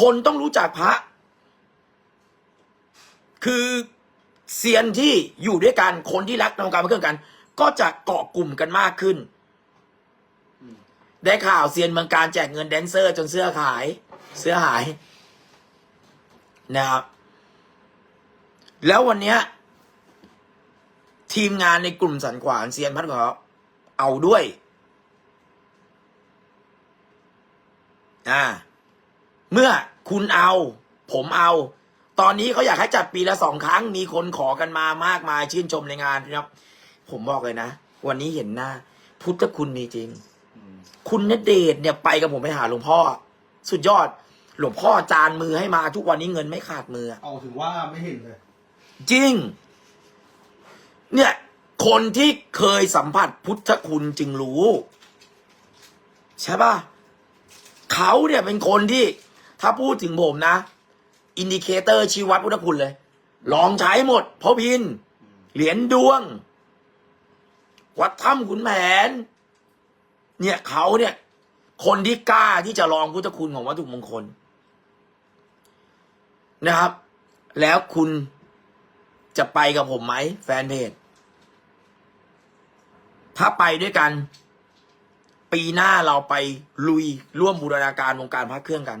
คนต้องรู้จักพระ คือเซียนที่อยู่ด้วยกัน คนที่รักในวงการพระเครื่องกัน ก็จะเกาะกลุ่มกันมากขึ้น ได้ข่าวเซียนเมืองการแจกเงินแดนเซอร์จนเสื้อขาย เสื้อหาย นะครับ แล้ววันเนี้ย ทีมงานในกลุ่มสันขวานเซียนพัดของเขาเอาด้วย อ่า เมื่อคุณเอา ผมเอา ตอนนี้เขาอยากให้จัดปีละสองครั้ง มีคนขอกันมามากมายชื่นชมในงานนะครับ ผมบอกเลยนะ วันนี้เห็นหน้า พุทธคุณมีจริง คุณณเดชน์เนี่ยไปกับผมไปหาหลวงพ่อ สุดยอด หลวงพ่อจานมือให้มาทุกวันนี้เงินไม่ขาดมือ เอาถึงว่าไม่เห็นเลย จริง เนี่ย คนที่เคยสัมผัสพุทธคุณจึงรู้ ใช่ป่ะเขาเนี่ยเป็นคนที่ ถ้าพูดถึงผมนะ อินดิเคเตอร์ชี้วัดพุทธคุณเลย ลองใช้หมดพราะพิน เหรียญดวง วัดถ้ำขุนแผน เนี่ยเขาเนี่ย คนที่กล้าที่จะลองพุทธคุณของวัตถุมงคล นะครับ แล้วคุณจะไปกับผมไหม แฟนเพจ ถ้าไปด้วยกัน ปีหน้าเราไปลุยร่วมบูรณาการวงการพระเครื่องกัน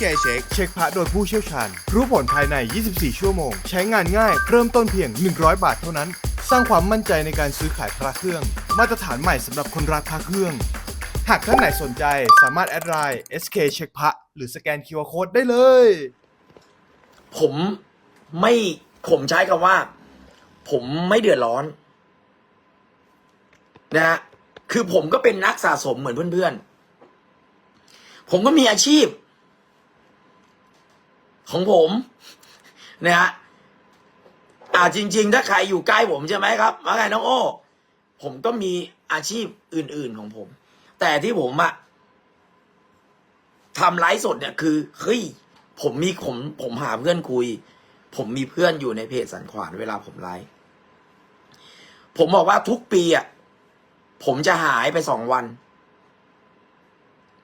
SK Check เช็คพระโดยผู้เชี่ยวชาญ รู้ผลภายใน 24 ชั่วโมง ใช้งานง่าย เริ่มต้นเพียง 100 บาทเท่านั้น สร้างความมั่นใจในการซื้อขายพระเครื่อง มาตรฐานใหม่สำหรับคนรักพระเครื่อง หากท่านไหนสนใจสามารถแอดไลน์ SK เช็คพระหรือสแกน QR Code ได้เลย ผมไม่ผมใช้คำว่า ผมไม่เดือดร้อน นะฮะคือผมก็เป็นนักสะสมเหมือนเพื่อนๆ ผมก็มีอาชีพ ของผมนะฮะอ่าจริง ๆ ถ้าใครอยู่ใกล้ผมใช่ไหมครับว่าไงน้องโอ้ ผมก็มีอาชีพอื่น ๆของผม แต่ที่ผมอะทำไลฟ์สดเนี่ยคือเฮ้ยผมมีผมผมหาเพื่อนคุย ผมมีเพื่อนอยู่ในเพจสันขวานเวลาผมไลฟ์ผมบอกว่าทุกปีอะผมจะหายไปสองวัน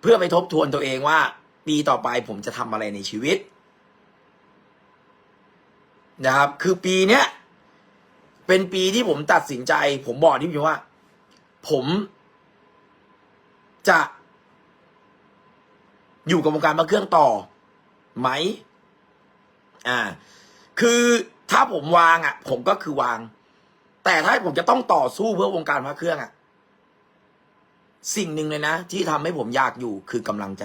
เพื่อไปทบทวนตัวเองว่า ปีต่อไปผมจะทำอะไรในชีวิต นะครับ คือปีเนี้ยเป็นปีที่ผมตัดสินใจ ผมบอกที่พี่ว่า ผมจะ อยู่กับวงการมาเครื่องต่อไหม อ่า คือถ้าผมวางอะ ผมก็คือวาง แต่ถ้าผมจะต้องต่อสู้เพื่อวงการพระเครื่องอะ สิ่งหนึ่งเลยนะ ที่ทำให้ผมอยากอยู่คือกำลังใจ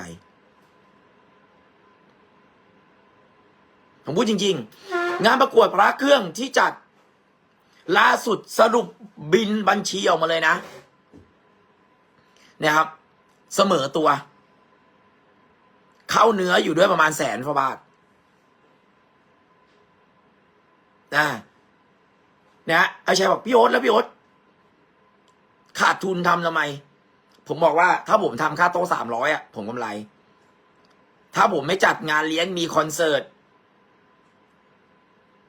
ผมพูดจริง ๆ งานประกวดพระเครื่องที่จัด ล่าสุดสรุปบินบัญชีออกมาเลยนะเนี่ยครับ เสมอตัว เข้าเนื้ออยู่ด้วยประมาณแสนกว่าบาทนะนะอาชัยบอกพี่โอ๊ตแล้วพี่โอ๊ตขาดทุนทำทำไม ผมบอกว่าถ้าผมทำค่าโต๊ะสามร้อยอะผมกำไร ถ้าผมไม่จัดงานเลี้ยงมีคอนเสิร์ต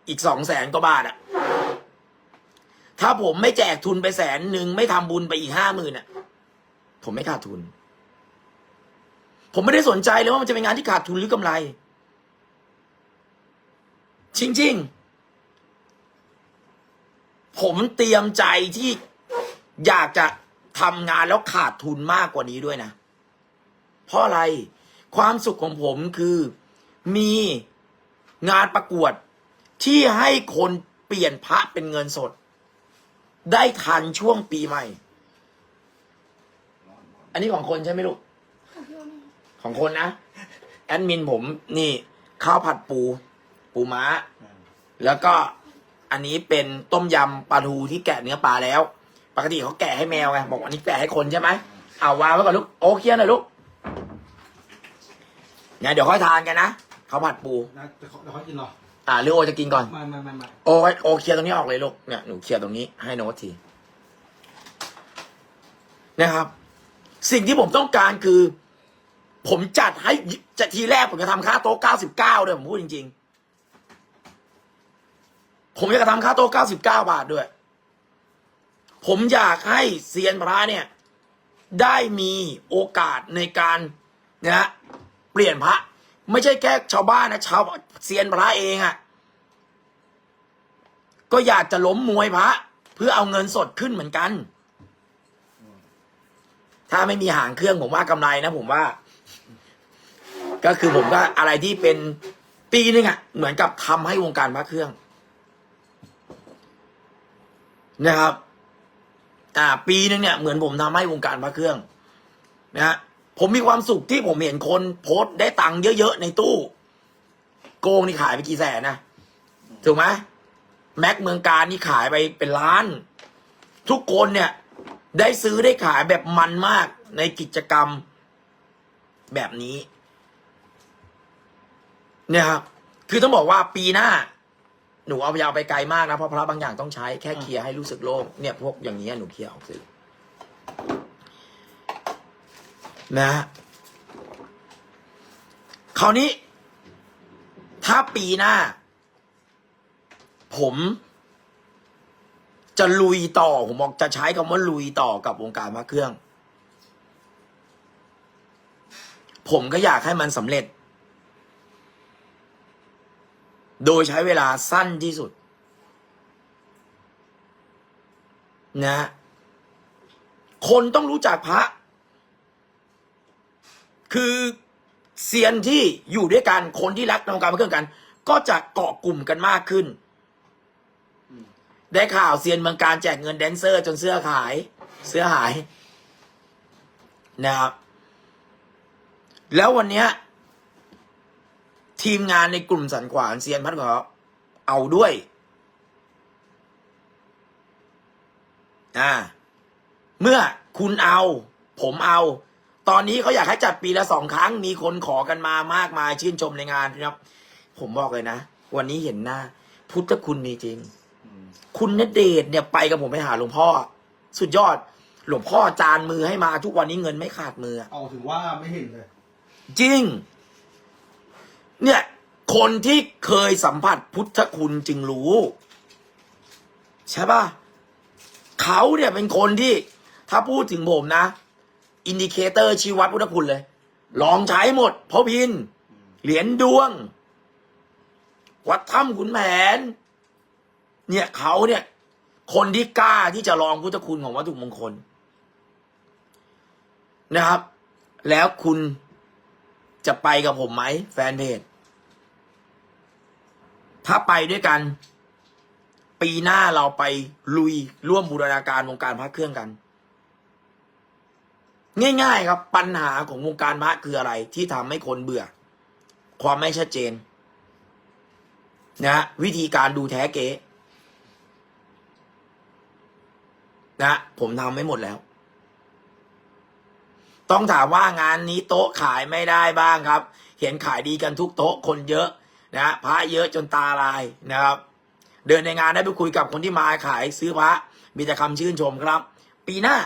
อีกสองแสนกว่าบาทอะถ้าผมไม่แจกทุนไปแสนหนึ่งไม่ทำบุญไปอีกห้าหมื่นอะผมไม่ขาดทุน ผมไม่ได้สนใจเลยว่ามันจะเป็นงานที่ขาดทุนหรือกำไร จริง ๆ ผมเตรียมใจที่อยากจะทำงานแล้วขาดทุนมากกว่านี้ด้วยนะ เพราะอะไร ความสุขของผมคือมีงานประกวด ที่ให้คนเปลี่ยนพระเป็นเงินสด ได้ทันช่วงปีใหม่ อันนี้ของคนใช่ไหมลูก ของคนนะ แอดมินผมนี่ข้าวผัดปู ปูม้า แล้วก็อันนี้เป็นต้มยำปลาทูที่แกะเนื้อปลาแล้ว ปกติเขาแกะให้แมวไงบอกอันนี้แกะให้คนใช่ไหมเอาวางไว้ก่อนลูกโอเคลียร์หน่อยลูกเนี่ยเดี๋ยวค่อยทานกันนะเขาวผัดปู นะเดี๋ยวเขาเดี๋ยวเขากินเหรอ อ่าหรือโอจะกินก่อน ไม่ไม่ไม่ไม่โอโอเคลียร์ตรงนี้ออกเลยลูกเนี่ยหนูเคลียร์ตรงนี้ให้โน้ตทีนะครับ สิ่งที่ผมต้องการคือ ผมจัดให้จะทีแรกผมจะทำค่าโต๊ะเก้าสิบเก้าด้วยผมพูดจริง ๆ ผมจะทำค่าโต๊ะเก้าสิบเก้าบาทด้วย ผมอยากให้เซียนพระเนี่ย ได้มีโอกาสในการนะฮะเปลี่ยนพระ ไม่ใช่แค่ชาวบ้านนะชาวเซียนพระเองอะก็อยากจะล้มมวยพระ เพื่อเอาเงินสดขึ้นเหมือนกัน ถ้าไม่มีหางเครื่องผมว่ากำไรนะผมว่า ก็คือผมก็อะไรที่เป็นปีนึงอะ่ะ เหมือนกับทำให้วงการพระเครื่อง นะครับ อ่า ปีนึงเนี่ยเหมือนผมทำให้วงการพระเครื่อง นะฮะ ผมมีความสุขที่ผมเห็นคนโพสต์ได้ตังค์เยอะๆในตู้ โกงนี่ขายไปกี่แสนนะถูกไหมแม็กเมืองการนี่ขายไปเป็นล้าน ทุกคนเนี่ย ได้ซื้อได้ขายแบบมันมากในกิจกรรมแบบนี้ เนี่ยครับคือต้องบอกว่าปีหน้า หนูเอาไปยาวไปไกลมากนะเพราะพระบางอย่างต้องใช้แค่เคลียร์ให้รู้สึกโล่งเนี่ยพวกอย่างนี้หนูเคลียร์ออกสิ นะคราวนี้ ถ้าปีหน้า ผม จะลุยต่อ ผมบอกจะใช้คำว่าลุยต่อกับวงการพระเครื่อง ผมก็อยากให้มันสำเร็จ โดยใช้เวลาสั้นที่สุด นะ คนต้องรู้จักพระ คือเซียนที่อยู่ด้วยกันคนที่รักในวงการพระเครื่องกัน ก็จะเกาะกลุ่มกันมากขึ้น ได้ข่าวเซียนเมืองการแจกเงินแดนเซอร์จนเสื้อขาย เสื้อหายนะครับ แล้ววันเนี้ยทีมงานในกลุ่มสันขวานเซียนพัดขอเอาด้วยอ่าเมื่อคุณเอา ผมเอา ตอนนี้เขาอยากให้จัดปีละสองครั้ง มีคนขอกันมามากมายชื่นชมในงานนะครับ ผมบอกเลยนะ วันนี้เห็นหน้า พุทธคุณมีจริง คุณณเดชน์เนี่ยไปกับผมไปหาหลวงพ่อ สุดยอด หลวงพ่อจานมือให้มาทุกวันนี้เงินไม่ขาดมืออะเอาถึงว่าไม่เห็นเลย จริง เนี่ย คนที่เคยสัมผัสพุทธคุณจึงรู้ ใช่ป่ะเขาเนี่ยเป็นคนที่ ถ้าพูดถึงผมนะ อินดิเคเตอร์ชี้วัดพุทธคุณเลย ลองใช้หมดพราะพิน เหรียญดวง วัดถ้ำขุนแผน เนี่ยเขาเนี่ย คนที่กล้าที่จะลองพุทธคุณของวัตถุมงคล นะครับ แล้วคุณจะไปกับผมไหม แฟนเพจ ถ้าไปด้วยกัน ปีหน้าเราไปลุยร่วมบูรณาการวงการพระเครื่องกัน ง่าย ๆ ครับปัญหาของวงการพระคืออะไร ที่ทำให้คนเบื่อ ความไม่ชัดเจน นะฮะวิธีการดูแท้เก๊นะฮะผมทำไม่หมดแล้ว ต้องถามว่างานนี้โต๊ะขายไม่ได้บ้างครับ เห็นขายดีกันทุกโต๊ะคนเยอะนะฮะพระเยอะจนตาลายนะครับ เดินในงานได้ไปคุยกับคนที่มาขายซื้อพระมีแต่คำชื่นชมครับ ปีหน้า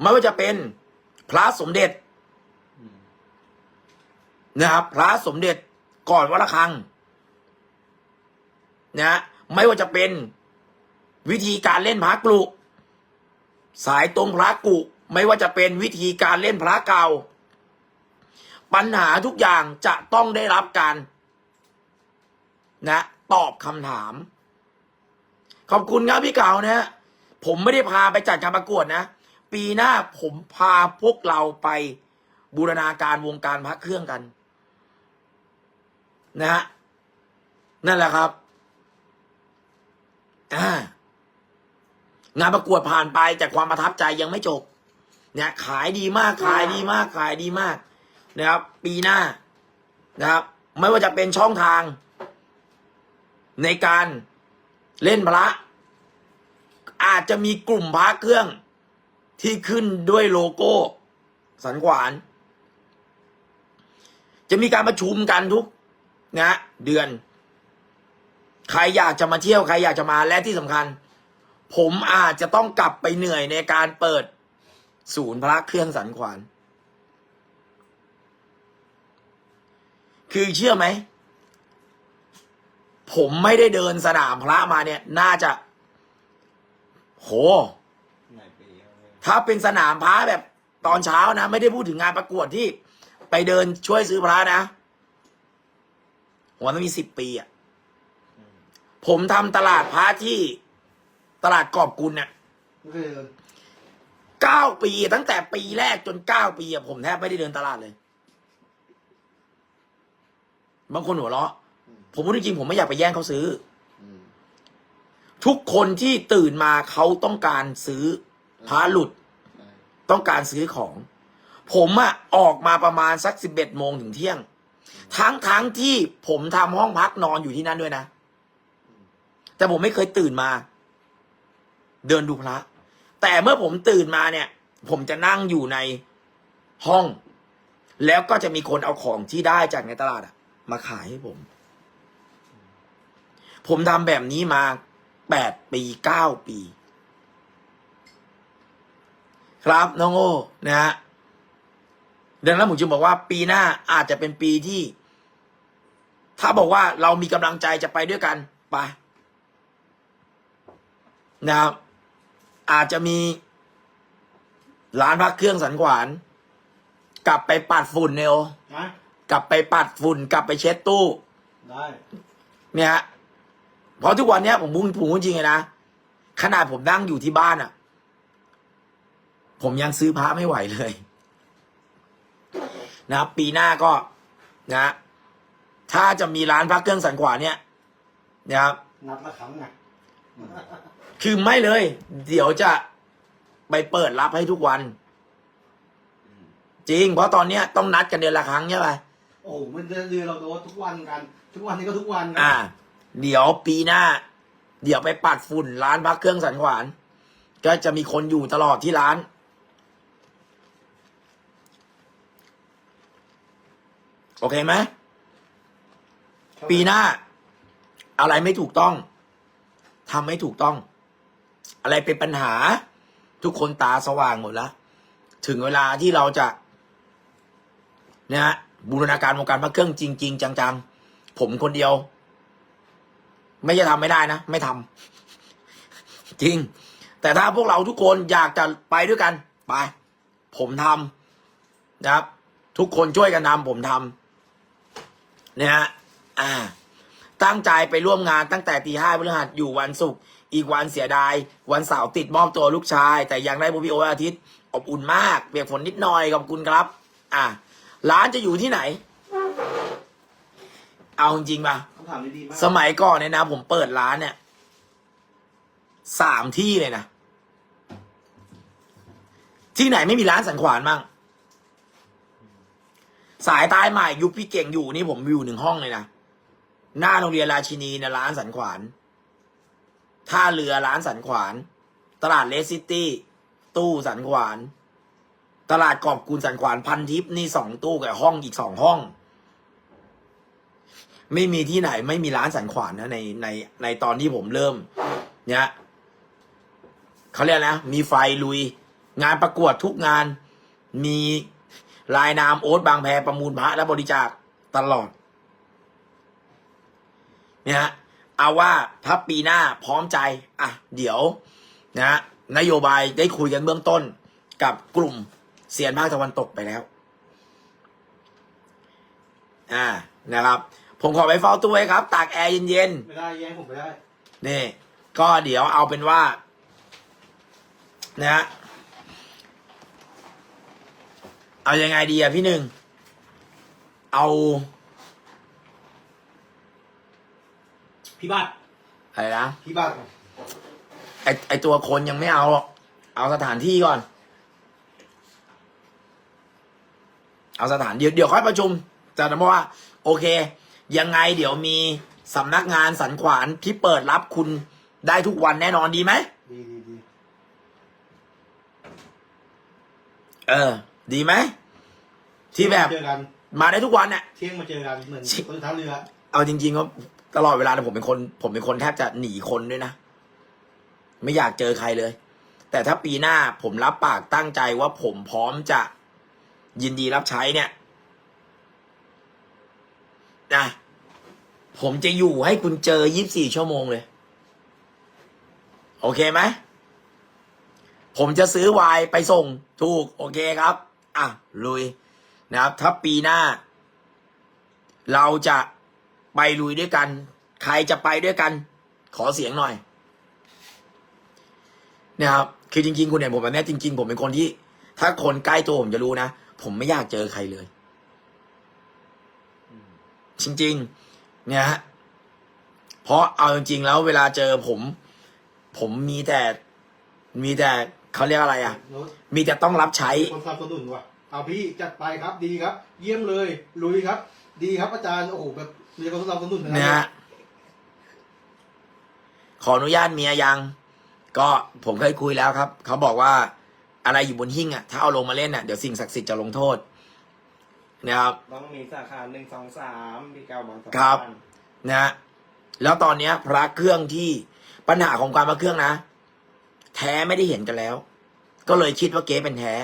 ไม่ว่าจะเป็นพระสมเด็จนะครับพระสมเด็จก่อนวัดระฆังนะไม่ว่าจะเป็นวิธีการเล่นพระกลุสายตรงพระกุ ไม่ว่าจะเป็นวิธีการเล่นพระเก่า ปัญหาทุกอย่างจะต้องได้รับการนะตอบคำถาม ขอบคุณครับพี่เก่านะ ผมไม่ได้พาไปจัดการประกวดนะ ปีหน้าผมพาพวกเราไปบูรณาการวงการพระเครื่องกัน นะฮะนั่นแหละครับอ่างานประกวดผ่านไปแต่ความประทับใจยังไม่จบ เนี่ย ขายดีมากขายดีมากขายดีมาก นะครับ ปีหน้านะครับ ไม่ว่าจะเป็นช่องทาง ในการเล่นพระอาจจะมีกลุ่มพระเครื่อง ที่ขึ้นด้วยโลโก้ สันขวาน จะมีการประชุมกันทุกนะเดือน ใครอยากจะมาเที่ยวใครอยากจะมาและที่สำคัญ ผมอาจจะต้องกลับไปเหนื่อยในการเปิดศูนย์พระเครื่องสันขวานคือเชื่อไหม ผมไม่ได้เดินสนามพระมาเนี่ย น่าจะ โห ถ้าเป็นสนามพระแบบตอนเช้านะ ไม่ได้พูดถึงงานประกวดที่ ไปเดินช่วยซื้อพระนะผมว่าต้องมีสิบปีอะผมทำตลาดพระที่ตลาดกอบกุลเนี่ยไม่เคยเดินเก้าปีตั้งแต่ปีแรกจนเก้าปีอะผมแทบไม่ได้เดินตลาดเลย บางคนหัวเราะ ผมพูดจริงๆผมไม่อยากไปแย่งเขาซื้ออทุกคนที่ตื่นมาเขาต้องการซื้อ พระหลุดต้องการซื้อของ ผมอะออกมาประมาณสักสิบเอ็ดโมงถึงเที่ยง ทั้งทั้งที่ผมทำห้องพักนอนอยู่ที่นั่นด้วยนะ แต่ผมไม่เคยตื่นมา เดินดูพระ แต่เมื่อผมตื่นมาเนี่ย ผมจะนั่งอยู่ในห้อง แล้วก็จะมีคนเอาของที่ได้จากในตลาดอะมาขายให้ผม ผมทำแบบนี้มาแปดปีเก้าปี ครับน้องโอ้นะฮะดังนั้นผมจึงบอกว่าปีหน้าอาจจะเป็นปีที่ ถ้าบอกว่าเรามีกำลังใจจะไปด้วยกันไปนะครับอาจจะมีร้านพักเครื่องสันขวาน กลับไปปัดฝุ่นเนโอนะกลับไปปัดฝุ่น กลับไปเช็ดตู้ ได้เนี่ยฮะเพราะทุกวันเนี้ยผมพูดผมพูดจริงเลยนะ ขนาดผมนั่งอยู่ที่บ้านอะ่ะ ผมยังซื้อพระไม่ไหวเลย นะครับ ปีหน้าก็นะ ถ้าจะมีร้านพระเครื่องสันขวาเนี่ยนะครับนัดละครั้งไงคือไม่เลย เดี๋ยวจะไปเปิดรับให้ทุกวัน จริง เพราะตอนเนี้ยต้องนัดกันเดือนละครั้งใช่ไหมโอ้โหมันจะเดือนเราโดนทุกวันกัน ทุกวันนี้ก็ทุกวันกัอ่า เดี๋ยวปีหน้า เดี๋ยวไปปัดฝุ่นร้านพักเครื่องสันขวาน ก็จะมีคนอยู่ตลอดที่ร้าน โอเคไหมปีหน้า อะไรไม่ถูกต้องทำไม่ถูกต้อง อะไรเป็นปัญหา ทุกคนตาสว่างหมดแล้ว ถึงเวลาที่เราจะเนี่ยฮะบูรณาการวงการพระเครื่องจริง ๆ จังๆ ผมคนเดียว ไม่จะทำไม่ได้นะ ไม่ทำจริง แต่ถ้าพวกเราทุกคนอยากจะไปด้วยกัน ไป ผมทำนะครับ ทุกคนช่วยกันทำผมทำเนี่ยฮะอ่า ตั้งใจไปร่วมงานตั้งแต่ตีห้าพฤหัสอยู่วันศุกร์อีกวันเสียดาย วันเสาร์ติดมอบตัวลูกชาย แต่ยังได้บูพีโอวันอาทิตย์ อบอุ่นมากเปียกฝนนิดหน่อยขอบคุณครับ อ่าร้านจะอยู่ที่ไหน เอาจริงๆป่ะคำถามดีๆมากสมัยก่อนเนี่ยนะ ผมเปิดร้านเนี่ยสามที่เลยนะ ที่ไหนไม่มีร้านสันขวานบ้าง สายใต้ใหม่ยุคพี่เก่งอยู่นี่ผมอยู่หนึ่งห้องเลยนะหน้าโรงเรียนราชินีนะร้านสันขวานท่าเรือร้านสันขวาน ตลาดเลสซิตี้ ตู้สันขวาน ตลาดกอบกูลสันขวานพันทิพนี่สองตู้กับห้องอีกสองห้อง ไม่มีที่ไหนไม่มีร้านสันขวานนะในในในตอนที่ผมเริ่ม เนี่ยเขาเรียกนะ มีไฟลุย งานประกวดทุกงานมี ลายนามโอ๊ตบางแพประมูลพระและบริจาคตลอด เนี่ยฮะเอาว่าถ้าปีหน้าพร้อมใจ อะ เดี๋ยว นะฮะนโยบายได้คุยกันเบื้องต้นกับกลุ่มเซียนภาคตะวันตกไปแล้ว อ่านะครับ ผมขอไปเฝ้าตู้ไว้ครับ ตากแอร์เย็นไม่ได้แย่งผมไม่ได้ๆนี่ ก็เดี๋ยวเอาเป็นว่า นะฮะ เอายังไงดีอะพี่หนึ่ง เอา พี่บัตรอะไรนะ พี่บัตรไอไอตัวคนยังไม่เอาหรอก เอาสถานที่ก่อน เอาสถานเดี๋ยวเดี๋ยวค่อยประชุมจะนะว่า โอเค ยังไงเดี๋ยวมีสำนักงานสันขวานที่เปิดรับคุณได้ทุกวันแน่นอนดีไหมดีดีดีเออ ดีไหมที่แบบเจอกันมาได้ทุกวันเนี่ยเที่ยงมาเจอกันเหมือนชิคนท้าเรือเอาจริงๆว่าตลอดเวลาเนี่ยผมเป็นคน ผมเป็นคนแทบจะหนีคนด้วยนะไม่อยากเจอใครเลย แต่ถ้าปีหน้าผมรับปากตั้งใจว่าผมพร้อมจะยินดีรับใช้เนี่ยนะผมจะอยู่ให้คุณเจอยี่บสี่ชั่วโมงเลย โอเคไหม ผมจะซื้อไวน์ไปส่ง ถูก โอเคครับ อะลุยนะครับ ถ้าปีหน้า เราจะไปลุยด้วยกัน ใครจะไปด้วยกัน ขอเสียงหน่อย นะครับคือจริง ๆ คุณเห็นผมแบบนี้จริง ๆ ผมเป็นคนที่ ถ้าคนใกล้ตัวผมจะรู้นะ ผมไม่อยากเจอใครเลย จริง ๆ เนี่ยฮะเพราะเอาจริง ๆ แล้วเวลาเจอผม ผมมีแต่มีแต่ เขาเรียกอะไรอะโน้ตมีแต่ต้องรับใช้คนสนับสนุนว่ะเอาพี่จัดไปครับดีครับ เยี่ยมเลยลุยครับ ดีครับอาจารย์โอ้โหแบบมีคนสนับสนุนนะฮะขออนุญาตเมียยัง ก็ผมเคยคุยแล้วครับ เขาบอกว่าอะไรอยู่บนหิ้งอะถ้าเอาลงมาเล่นอะเดี๋ยวสิ่งศักดิ์สิทธิ์จะลงโทษนะครับต้องมีสาขาหนึ่งสองสามพี่เก้าบางสะครับพานนะฮะแล้วตอนเนี้ยพระเครื่องที่ปัญหาของการพระเครื่องนะ แท้ไม่ได้เห็นกันแล้ว ก็เลยคิดว่าเก๊เป็นแท้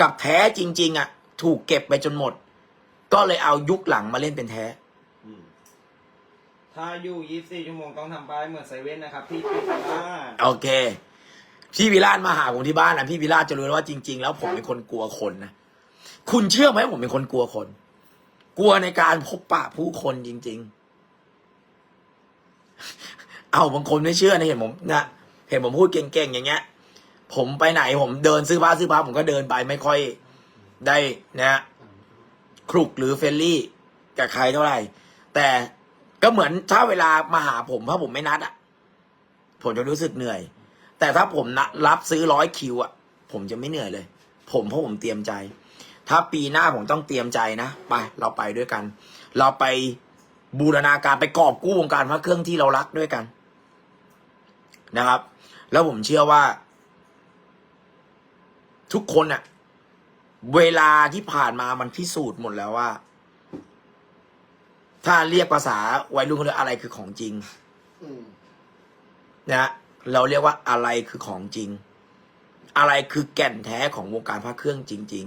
กับแท้จริง ๆ อะ ถูกเก็บไปจนหมด ก็เลยเอายุคหลังมาเล่นเป็นแท้ถ้าอยู่ยี่สิบสี่ชั่วโมงต้องทำป้ายเหมือนเซเว่นนะครับพี่ปิดบ้านโอเค พี่วิราชมาหาผมที่บ้านนะพี่วิราชจะรู้ว่าจริง ๆ แล้วผมเป็นคนกลัวคนนะคุณเชื่อไหมผมเป็นคนกลัวคน กลัวในการพบปะผู้คนจริง ๆ เอาบางคนไม่เชื่อนะเห็นผมนะ เห็นผมพูดเก่งๆอย่างเงี้ย ผมไปไหนผมเดินซื้อผ้าซื้อผ้าผมก็เดินไปไม่ค่อยได้นะคลุกหรือเฟรนลี่กับใครเท่าไหร่ แต่ก็เหมือนถ้าเวลามาหาผมถ้าผมไม่นัดอะผมจะรู้สึกเหนื่อย แต่ถ้าผมนะรับซื้อร้อยคิวอะผมจะไม่เหนื่อยเลย ผมเพราะผมเตรียมใจ ถ้าปีหน้าผมต้องเตรียมใจนะไปเราไปด้วยกัน เราไปบูรณาการไปกอบกู้วงการพระเครื่องที่เรารักด้วยกันนะครับ แล้วผมเชื่อว่า ทุกคนอะเวลาที่ผ่านมามันพิสูจน์หมดแล้วว่า ถ้าเรียกภาษาวัยรุ่นเขาเรียกอะไรคือของจริงอืมนะฮะเราเรียกว่าอะไรคือของจริง อะไรคือแก่นแท้ของวงการพระเครื่องจริง